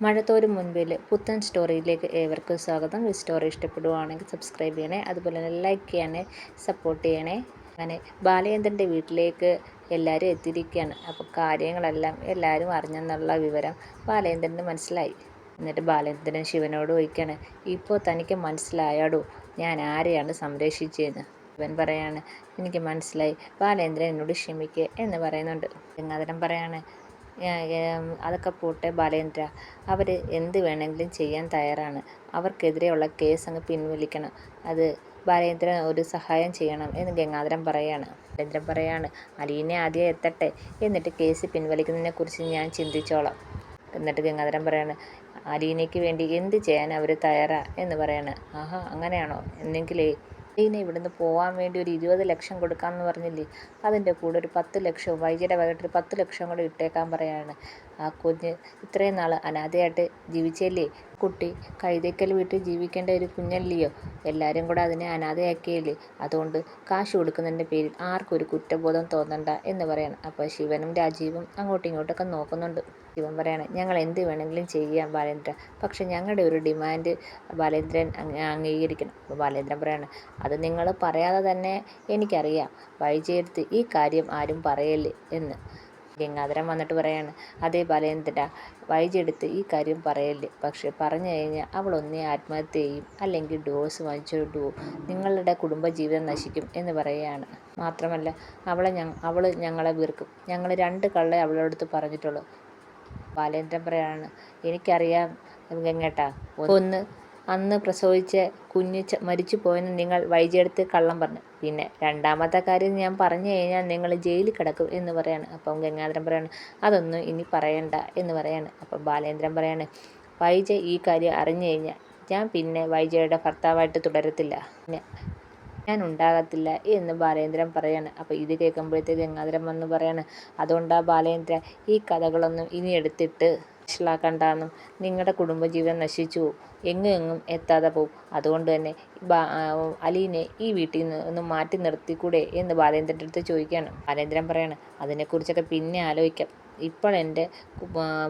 മഴത്തോരും മുൻപിൽ പുത്തൻ സ്റ്റോറിയിലേക്ക് ഏവർക്കും സ്വാഗതം. ഈ സ്റ്റോറി ഇഷ്ടപ്പെടുവാണെങ്കിൽ സബ്സ്ക്രൈബ് ചെയ്യണേ അതുപോലെ തന്നെ ലൈക്ക് ചെയ്യണേ സപ്പോർട്ട് ചെയ്യണേ. അങ്ങനെ ബാലചന്ദ്രന്റെ വീട്ടിലേക്ക് എല്ലാവരും എത്തിയിരിക്കുകയാണ്. അപ്പോൾ കാര്യങ്ങളെല്ലാം എല്ലാവരും അറിഞ്ഞെന്നുള്ള വിവരം ബാലചന്ദ്രന് മനസ്സിലായി. എന്നിട്ട് ബാലചന്ദ്രൻ ശിവനോട് ചോദിക്കുകയാണ് ഇപ്പോൾ തനിക്ക് മനസ്സിലായാടോ? ഞാൻ ആരെയാണ് സംരക്ഷിച്ചതെന്ന് ശിവൻ പറയാണ് എനിക്ക് മനസ്സിലായി. ബാലേന്ദ്രൻ എന്നോട് ക്ഷമിക്കുക എന്ന് പറയുന്നുണ്ട്. ഗംഗാധരൻ പറയാണ് അതൊക്കെ പോട്ടെ ബാലേന്ദ്ര. അവർ എന്ത് വേണമെങ്കിലും ചെയ്യാൻ തയ്യാറാണ്. അവർക്കെതിരെയുള്ള കേസ് അങ്ങ് പിൻവലിക്കണം. അത് ബാലേന്ദ്രൻ ഒരു സഹായം ചെയ്യണം എന്ന് ഗംഗാധരൻ പറയാണ്. ബാലേന്ദ്രൻ പറയാണ് അലീനെ ആദ്യം എത്തട്ടെ. എന്നിട്ട് കേസ് പിൻവലിക്കുന്നതിനെ കുറിച്ച് ഞാൻ ചിന്തിച്ചോളാം. എന്നിട്ട് ഗംഗാധരൻ പറയാണ് അലീനയ്ക്ക് വേണ്ടി എന്ത് ചെയ്യാൻ അവർ തയ്യാറാ? എന്ന് പറയാണ്. ആഹാ അങ്ങനെയാണോ? എന്നെങ്കിലേ അലീന ഇവിടുന്ന് പോകാൻ വേണ്ടി ഒരു ഇരുപത് ലക്ഷം കൊടുക്കാമെന്ന് പറഞ്ഞില്ലേ? അതിന്റെ കൂടെ ഒരു പത്ത് ലക്ഷവും വൈകിയുടെ വൈകിട്ട് ഒരു പത്ത് ലക്ഷം കൂടെ ഇട്ടേക്കാൻ പറയാണ്. ആ കുഞ്ഞ് ഇത്രയും നാൾ അനാഥയായിട്ട് ജീവിച്ചല്ലേ? കുട്ടി കഴുതയ്ക്കൽ വീട്ടിൽ ജീവിക്കേണ്ട ഒരു കുഞ്ഞല്ലയോ? എല്ലാവരും കൂടെ അതിനെ അനാഥയാക്കിയല്ലേ? അതുകൊണ്ട് കാശ് കൊടുക്കുന്നതിന്റെ പേരിൽ ആർക്കും ഒരു കുറ്റബോധം തോന്നണ്ട എന്ന് പറയണം. അപ്പോൾ ശിവനും രാജീവും അങ്ങോട്ടും ഇങ്ങോട്ടൊക്കെ നോക്കുന്നുണ്ട്. ശിവൻ പറയണം ഞങ്ങൾ എന്ത് വേണമെങ്കിലും ചെയ്യാം ബാലേന്ദ്ര. പക്ഷെ ഞങ്ങളുടെ ഒരു ഡിമാൻഡ് ബാലേന്ദ്രൻ അംഗീകരിക്കണം. അപ്പോൾ ബാലേന്ദ്രൻ പറയണം അത് നിങ്ങൾ പറയാതെ തന്നെ എനിക്കറിയാം. വഴിചേർത്ത് ഈ കാര്യം ആരും പറയല്ലേ? എന്ന്. ഗംഗാധരൻ വന്നിട്ട് പറയാണ് അതേ ബാലേന്ദ്ര വൈജെടുത്ത് ഈ കാര്യം പറയല്ലേ? പക്ഷെ പറഞ്ഞു കഴിഞ്ഞാൽ അവൾ ഒന്നേ ആത്മഹത്യ ചെയ്യും അല്ലെങ്കിൽ ഡോസ് വാങ്ങിച്ചോണ്ട് പോവും. നിങ്ങളുടെ കുടുംബജീവിതം നശിക്കും എന്ന് പറയുകയാണ്. മാത്രമല്ല അവളെ ഞ അവൾ ഞങ്ങളെ വീർക്കും ഞങ്ങൾ രണ്ട് കള്ളെ അവളടുത്ത് പറഞ്ഞിട്ടുള്ളൂ. ബാലേന്ദ്രൻ പറയാണ് എനിക്കറിയാം ഗംഗേട്ടാ ഒന്ന് അന്ന് പ്രസവിച്ച കുഞ്ഞ് മരിച്ചു പോയെന്ന് നിങ്ങൾ വൈകിയെടുത്ത് കള്ളം പറഞ്ഞു. പിന്നെ രണ്ടാമത്തെ കാര്യം ഞാൻ പറഞ്ഞു കഴിഞ്ഞാൽ നിങ്ങൾ ജയിലിൽ കിടക്കും എന്ന് പറയാണ്. അപ്പം ഗംഗാധരൻ പറയാണ് അതൊന്നും ഇനി പറയണ്ട എന്ന് പറയാണ്. അപ്പം ബാലേന്ദ്രൻ പറയാണ് വൈജ ഈ കാര്യം അറിഞ്ഞു കഴിഞ്ഞാൽ ഞാൻ പിന്നെ വൈജയുടെ ഭർത്താവായിട്ട് തുടരത്തില്ല. ഞാൻ ഉണ്ടാകത്തില്ല എന്ന് ബാലേന്ദ്രൻ പറയാണ്. അപ്പോൾ ഇത് കേൾക്കുമ്പോഴത്തേക്ക് ഗംഗാധരൻ വന്ന് പറയാണ് അതുകൊണ്ടാ ബാലേന്ദ്ര ഈ കഥകളൊന്നും ഇനി എടുത്തിട്ട് വഷളാക്കണ്ടെന്നും. നിങ്ങളുടെ കുടുംബജീവിതം നശിച്ചു എങ്ങും എങ്ങും എത്താതെ പോവും. അതുകൊണ്ട് തന്നെ അലീനെ ഈ വീട്ടിൽ നിന്ന് ഒന്ന് മാറ്റി നിർത്തിക്കൂടെ എന്ന് ബാലേന്ദ്രന്റെ അടുത്ത് ചോദിക്കുകയാണ്. ബാലേന്ദ്രൻ പറയാണ് അതിനെക്കുറിച്ചൊക്കെ പിന്നെ ആലോചിക്കാം. ഇപ്പോൾ എന്റെ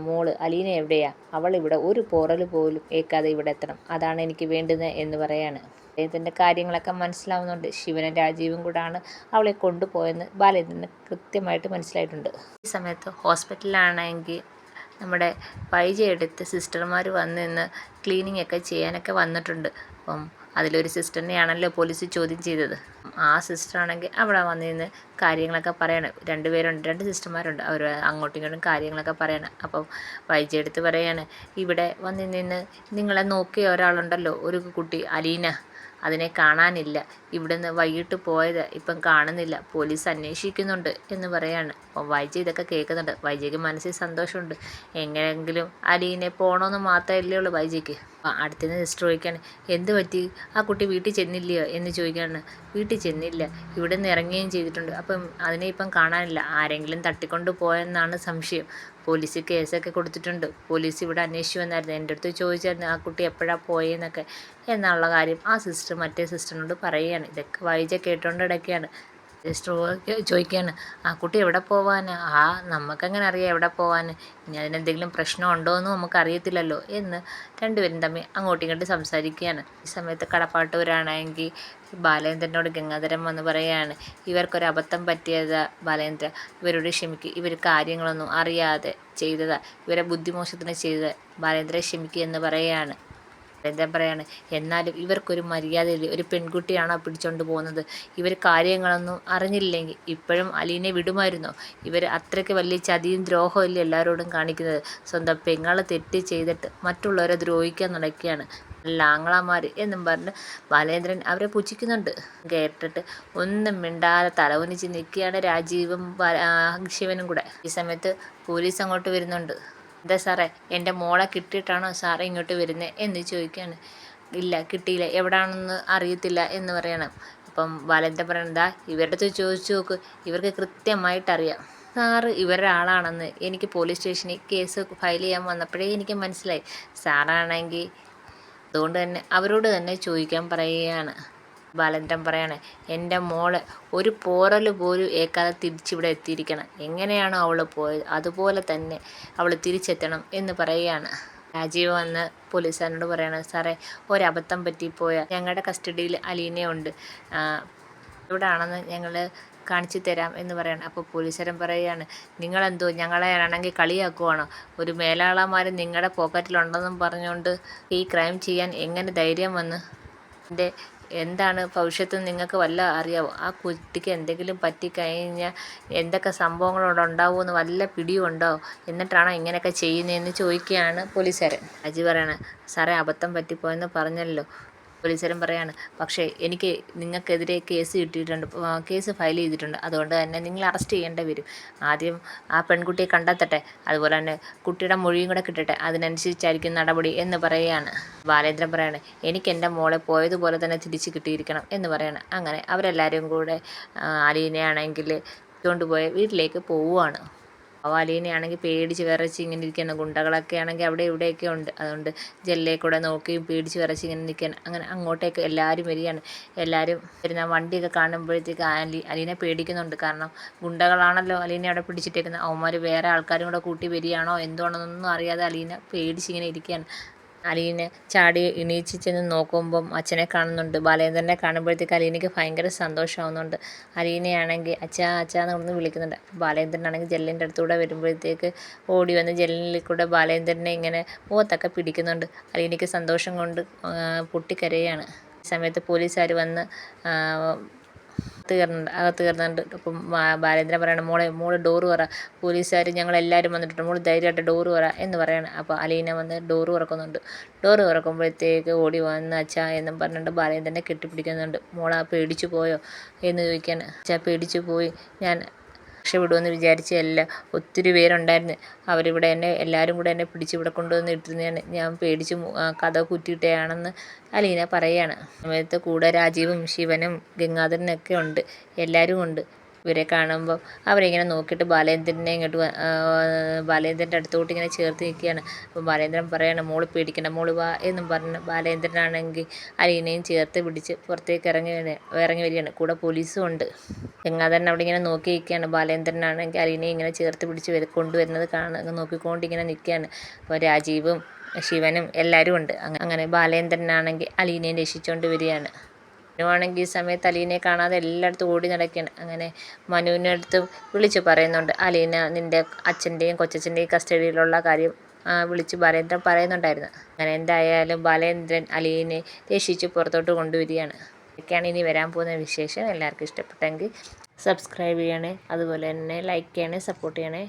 മോൾ അലീന എവിടെയാ? അവൾ ഇവിടെ ഒരു പോറൽ പോലും ഏക്കാതെ ഇവിടെ എത്തണം. അതാണ് എനിക്ക് വേണ്ടുന്നത് എന്ന് പറയാണ്. അദ്ദേഹത്തിന്റെ കാര്യങ്ങളൊക്കെ മനസ്സിലാവുന്നുണ്ട്. ശിവനും രാജീവും കൂടാണ് അവളെ കൊണ്ടുപോയെന്ന് ബാലേന്ദ്രന് കൃത്യമായിട്ട് മനസ്സിലായിട്ടുണ്ട്. ഈ സമയത്ത് ഹോസ്പിറ്റലിലാണെങ്കിൽ നമ്മുടെ പൈജ എടുത്ത് സിസ്റ്റർമാർ വന്ന് നിന്ന് ക്ലീനിങ് ഒക്കെ ചെയ്യാനൊക്കെ വന്നിട്ടുണ്ട്. അപ്പം അതിലൊരു സിസ്റ്ററിനെയാണല്ലോ പോലീസ് ചോദ്യം ചെയ്തത്. ആ സിസ്റ്ററാണെങ്കിൽ അവിടെ വന്ന് നിന്ന് കാര്യങ്ങളൊക്കെ പറയണം. രണ്ട് പേരുണ്ട് രണ്ട് സിസ്റ്റർമാരുണ്ട് അവർ അങ്ങോട്ടും ഇങ്ങോട്ടും കാര്യങ്ങളൊക്കെ പറയണം. അപ്പം വൈജ എടുത്ത് പറയാണ് ഇവിടെ വന്ന് നിന്ന് നിങ്ങളെ നോക്കിയ ഒരാളുണ്ടല്ലോ ഒരു കുട്ടി അലീന. അതിനെ കാണാനില്ല. ഇവിടുന്ന് വൈകിട്ട് പോയത് ഇപ്പം കാണുന്നില്ല. പോലീസ് അന്വേഷിക്കുന്നുണ്ട് എന്ന് പറയാണ്. അപ്പം വൈജി ഇതൊക്കെ കേൾക്കുന്നുണ്ട്. വൈജിക്ക് മനസ്സിൽ സന്തോഷമുണ്ട്. എങ്ങനെയെങ്കിലും അലീനെ പോകണമെന്ന് മാത്രമല്ലേ ഉള്ളൂ വൈജയ്ക്ക്. അടുത്തുനിന്ന് സിസ്റ്റർ ചോദിക്കുകയാണ് എന്ത് പറ്റി? ആ കുട്ടി വീട്ടിൽ ചെന്നില്ലയോ? എന്ന് ചോദിക്കുകയാണ് വീട്ടിൽ ചെന്നില്ല. ഇവിടെ നിന്ന് ഇറങ്ങുകയും ചെയ്തിട്ടുണ്ട്. അപ്പം അതിനെ ഇപ്പം കാണാനില്ല. ആരെങ്കിലും തട്ടിക്കൊണ്ട് പോയെന്നാണ് സംശയം. പോലീസ് കേസൊക്കെ കൊടുത്തിട്ടുണ്ട്. പോലീസ് ഇവിടെ അന്വേഷിച്ചു വന്നായിരുന്നു. എന്റെ അടുത്ത് ചോദിച്ചായിരുന്നു ആ കുട്ടി എപ്പോഴാണ് പോയെന്നൊക്കെ. എന്നുള്ള കാര്യം ആ സിസ്റ്റർ മറ്റേ സിസ്റ്ററിനോട് പറയുകയാണ്. ഇതൊക്കെ വൈജ കേട്ടോണ്ട് സിസ്റ്റർ ചോദിക്കുകയാണ് ആ കുട്ടി എവിടെ പോവാൻ ആ നമുക്കെങ്ങനെ അറിയാം എവിടെ പോവാൻ ഇനി അതിനെന്തെങ്കിലും പ്രശ്നമുണ്ടോ എന്ന് നമുക്ക് അറിയത്തില്ലല്ലോ എന്ന് രണ്ടുപേരും തമ്മിൽ അങ്ങോട്ടും ഇങ്ങോട്ടും സംസാരിക്കുകയാണ്. ഈ സമയത്ത് കടപ്പാട്ടൂരാണെങ്കിൽ ബാലേന്ദ്രനോട് ഗംഗാധരൻ വന്ന് പറയുകയാണ് ഇവർക്കൊരു അബദ്ധം പറ്റിയത് ബാലേന്ദ്ര ഇവരോട് ക്ഷമിക്കുക ഇവർ കാര്യങ്ങളൊന്നും അറിയാതെ ചെയ്തതാ. ഇവരെ ബുദ്ധിമോശത്തിന് ചെയ്തത്. ബാലേന്ദ്രയെ ക്ഷമിക്കുക എന്ന് പറയുകയാണ്. എന്താ പറയുകയാണ് എന്നാലും ഇവർക്കൊരു മര്യാദയില്ല. ഒരു പെൺകുട്ടിയാണോ പിടിച്ചോണ്ട് പോകുന്നത്? ഇവർ കാര്യങ്ങളൊന്നും അറിഞ്ഞില്ലെങ്കിൽ ഇപ്പോഴും അലീനെ വിടുമായിരുന്നോ? ഇവർ അത്രയ്ക്ക് വലിയ ചതിയും ദ്രോഹവും ഇല്ല എല്ലാവരോടും കാണിക്കുന്നത്? സ്വന്തം പെങ്ങളെ തെറ്റ് ചെയ്തിട്ട് മറ്റുള്ളവരെ ദ്രോഹിക്കാൻ നടക്കുകയാണ്. ലാങ്ങളമാർ എന്നും പറഞ്ഞ് ബാലേന്ദ്രൻ അവരെ പുച്ഛിക്കുന്നുണ്ട് കേട്ടിട്ട് ഒന്നും മിണ്ടാതെ തലവനിച്ച് നിൽക്കുകയാണ് രാജീവും ശിവനും കൂടെ. ഈ സമയത്ത് പോലീസ് അങ്ങോട്ട് വരുന്നുണ്ട്. എന്താ സാറേ എന്റെ മോളെ കിട്ടിയിട്ടാണോ സാറേ ഇങ്ങോട്ട് വരുന്നത് എന്ന് ചോദിക്കുകയാണ് ഇല്ല കിട്ടിയില്ല. എവിടാണെന്ന് അറിയത്തില്ല എന്ന് പറയണം. അപ്പം ബാലേന്ദ്രൻ പറയണതാ ഇവരുടെ അടുത്ത് ചോദിച്ചു നോക്ക്. ഇവർക്ക് കൃത്യമായിട്ട് അറിയാം സാറ് ഇവരുടെ ആളാണെന്ന് എനിക്ക് പോലീസ് സ്റ്റേഷനിൽ കേസ് ഫയൽ ചെയ്യാൻ വന്നപ്പോഴേ എനിക്ക് മനസ്സിലായി. സാറാണെങ്കിൽ അതുകൊണ്ട് തന്നെ അവരോട് തന്നെ ചോദിക്കാൻ പറയുകയാണ്. ബാലേന്ദ്രൻ പറയാണ് എന്റെ മോൾ ഒരു പോറൽ പോലും ഏക്കാതെ തിരിച്ചിവിടെ എത്തിയിരിക്കണം. എങ്ങനെയാണോ അവൾ പോയത് അതുപോലെ തന്നെ അവൾ തിരിച്ചെത്തണം എന്ന് പറയുകയാണ്. രാജീവ് വന്ന് പോലീസുകാരനോട് പറയാണ് സാറേ ഒരബദ്ധം പറ്റിപ്പോയ ഞങ്ങളുടെ കസ്റ്റഡിയിൽ അലീനയുണ്ട് എവിടാണെന്ന് ഞങ്ങൾ കാണിച്ചു തരാം എന്ന് പറയണം. അപ്പോൾ പോലീസുകാരൻ പറയുകയാണ് നിങ്ങളെന്തോ ഞങ്ങളെ ആണെങ്കിൽ കളിയാക്കുവാണോ? ഒരു മേലാളന്മാർ നിങ്ങളുടെ പോക്കറ്റിലുണ്ടെന്നും പറഞ്ഞുകൊണ്ട് ഈ ക്രൈം ചെയ്യാൻ എങ്ങനെ ധൈര്യം വന്ന്? എന്റെ എന്താണ് ഭവിഷ്യത്ത് നിങ്ങൾക്ക് വല്ല അറിയാവോ? ആ കുട്ടിക്ക് എന്തെങ്കിലും പറ്റിക്കഴിഞ്ഞാൽ എന്തൊക്കെ സംഭവങ്ങളോട് ഉണ്ടാവുമെന്ന് വല്ല പിടിയും ഉണ്ടോ എന്നിട്ടാണോ ഇങ്ങനെയൊക്കെ ചെയ്യുന്നതെന്ന് ചോദിക്കുകയാണ് പോലീസുകാരൻ. അജി പറയണ സാറേ അബദ്ധം പറ്റിപ്പോയെന്ന് പറഞ്ഞല്ലോ. പോലീസുകാരൻ പറയാണ് പക്ഷേ എനിക്ക് നിങ്ങൾക്കെതിരെ കേസ് കിട്ടിയിട്ടുണ്ട് കേസ് ഫയൽ ചെയ്തിട്ടുണ്ട്. അതുകൊണ്ട് തന്നെ നിങ്ങൾ അറസ്റ്റ് ചെയ്യേണ്ടി വരും. ആദ്യം ആ പെൺകുട്ടിയെ കണ്ടെത്തട്ടെ അതുപോലെ തന്നെ കുട്ടിയുടെ മൊഴിയും കൂടെ കിട്ടട്ടെ. അതിനനുസരിച്ചായിരിക്കും നടപടി എന്ന് പറയുകയാണ് ബാലേന്ദ്രൻ പറയാണ് എനിക്ക് എന്റെ മോളെ പോയതുപോലെ തന്നെ തിരിച്ച് കിട്ടിയിരിക്കണം എന്ന് പറയണം. അങ്ങനെ അവരെല്ലാവരും കൂടെ അലീനയാണെങ്കിൽ കൊണ്ടുപോയ വീട്ടിലേക്ക് പോവുകയാണ് വാലീനെയാണെങ്കിൽ പേടിച്ച് വിറച്ച് ഇങ്ങനെ ഇരിക്കുകയാണ്. ഗുണ്ടകളൊക്കെ ആണെങ്കിൽ അവിടെ ഇവിടെയൊക്കെ ഉണ്ട്. അതുകൊണ്ട് ജെല്ലേ കൂടെ നോക്കി പേടിച്ച് വിറച്ച് ഇങ്ങനെ നിൽക്കാൻ അങ്ങനെ അങ്ങോട്ടേക്ക് എല്ലാവരും വരികയാണ്. എല്ലാവരും വരുന്ന വണ്ടിയൊക്കെ കാണുമ്പോഴത്തേക്ക് അലി അലീനെ പേടിക്കുന്നുണ്ട്. കാരണം ഗുണ്ടകളാണല്ലോ അലീനെ അവിടെ പിടിച്ചിട്ടേക്കുന്നത്. അവന്മാർ വേറെ ആൾക്കാരും കൂടെ കൂട്ടി വരികയാണോ? എന്തുവാണെന്നൊന്നും അറിയാതെ അലീന പേടിച്ചിങ്ങനെ ഇരിക്കുകയാണ്. അലീന ചാടി എണീച്ച് ചെന്ന് നോക്കുമ്പം അച്ഛനെ കാണുന്നുണ്ട്. ബാലേന്ദ്രനെ കാണുമ്പോഴത്തേക്ക് അലീനയ്ക്ക് ഭയങ്കര സന്തോഷമാവുന്നുണ്ട്. അലീനയാണെങ്കിൽ അച്ഛാ അച്ഛാ എന്ന് പറഞ്ഞ് വിളിക്കുന്നുണ്ട്. ബാലേന്ദ്രനാണെങ്കിൽ ജെല്ലിന്റെ അടുത്തൂടെ വരുമ്പോഴത്തേക്ക് ഓടി വന്ന് ജെല്ലിൽ കൂടെ ബാലേന്ദ്രനെ ഇങ്ങനെ മുഖത്തൊക്കെ പിടിക്കുന്നുണ്ട്. അലീനയ്ക്ക് സന്തോഷം കൊണ്ട് പൊട്ടിക്കരയാണ്. സമയത്ത് പോലീസുകാർ വന്ന് കയറുന്നുണ്ട് അകത്ത് കയറുന്നുണ്ട്. അപ്പം ബാലേന്ദ്രൻ പറയണം മോളെ മോൾ ഡോറ് പറ പോലീസുകാർ ഞങ്ങളെല്ലാവരും വന്നിട്ടുണ്ട്. മോൾ ധൈര്യമായിട്ട് ഡോറ് പറ എന്ന് പറയണം. അപ്പോൾ അലീന വന്ന് ഡോറ് തുറക്കുന്നുണ്ട്. ഡോറ് തുറക്കുമ്പോഴത്തേക്ക് ഓടി വന്ന് അച്ഛാ എന്നും പറഞ്ഞിട്ട് ബാലേന്ദ്രനെ കെട്ടിപ്പിടിക്കുന്നുണ്ട്. മോളാ പേടിച്ചു പോയോ? എന്ന് ചോദിക്കാൻ അച്ഛാ പേടിച്ചു പോയി. ഞാൻ രക്ഷപ്പെടുമെന്ന് വിചാരിച്ചതല്ല ഒത്തിരി പേരുണ്ടായിരുന്നു. അവരിവിടെ എന്നെ എല്ലാവരും കൂടെ എന്നെ പിടിച്ച് ഇവിടെ കൊണ്ടുവന്ന് ഇട്ടിരുന്നതാണ്. ഞാൻ പേടിച്ച് കഥ കുറ്റിയിട്ടതാണെന്ന് അലീന പറയുകയാണ് സമയത്ത് കൂടെ രാജീവും ശിവനും ഗംഗാധരനൊക്കെ ഉണ്ട്. എല്ലാവരും ഉണ്ട്. ഇവരെ കാണുമ്പോൾ അവരിങ്ങനെ നോക്കിയിട്ട് ബാലേന്ദ്രനെ ഇങ്ങോട്ട് ബാലേന്ദ്രന്റെ അടുത്തോട്ട് ഇങ്ങനെ ചേർത്ത് നിൽക്കുകയാണ്. അപ്പോൾ ബാലേന്ദ്രൻ പറയാണ് മോൾ പേടിക്കണ്ട മോൾ വാ എന്നും പറഞ്ഞ് ബാലേന്ദ്രനാണെങ്കിൽ അലീനയും ചേർത്ത് പിടിച്ച് പുറത്തേക്ക് ഇറങ്ങി ഇറങ്ങി വരികയാണ്. കൂടെ പോലീസും ഉണ്ട്. ഗംഗാധരൻ അവിടെ ഇങ്ങനെ നോക്കി നിൽക്കുകയാണ്. ബാലേന്ദ്രനാണെങ്കിൽ അലീനയെ ഇങ്ങനെ ചേർത്ത് പിടിച്ച് വരും കൊണ്ടുവരുന്നത് കാണുക നോക്കിക്കൊണ്ട് ഇങ്ങനെ നിൽക്കുകയാണ്. അപ്പോൾ രാജീവും ശിവനും എല്ലാവരും ഉണ്ട്. അങ്ങനെ ബാലേന്ദ്രനാണെങ്കിൽ അലീനയെ രക്ഷിച്ചുകൊണ്ട് വരികയാണ്. മനുവാണെങ്കിൽ ഈ സമയത്ത് അലീനയെ കാണാതെ എല്ലായിടത്തും ഓടി നടക്കുകയാണ് അങ്ങനെ മനുവിന്റെ അടുത്ത് വിളിച്ച് പറയുന്നുണ്ട്. അലീന നിന്റെ അച്ഛന്റെയും കൊച്ചച്ഛന്റെയും കസ്റ്റഡിയിലുള്ള കാര്യം വിളിച്ച് ബാലേന്ദ്രൻ പറയുന്നുണ്ടായിരുന്നു. അങ്ങനെ എന്തായാലും ബാലേന്ദ്രൻ അലീനെ രക്ഷിച്ച് പുറത്തോട്ട് കൊണ്ടുവരികയാണ്. ഇതൊക്കെയാണ് ഇനി വരാൻ പോകുന്ന വിശേഷം. എല്ലാവർക്കും ഇഷ്ടപ്പെട്ടെങ്കിൽ സബ്സ്ക്രൈബ് ചെയ്യണേ. അതുപോലെ തന്നെ ലൈക്ക് ചെയ്യണേ സപ്പോർട്ട് ചെയ്യണേ.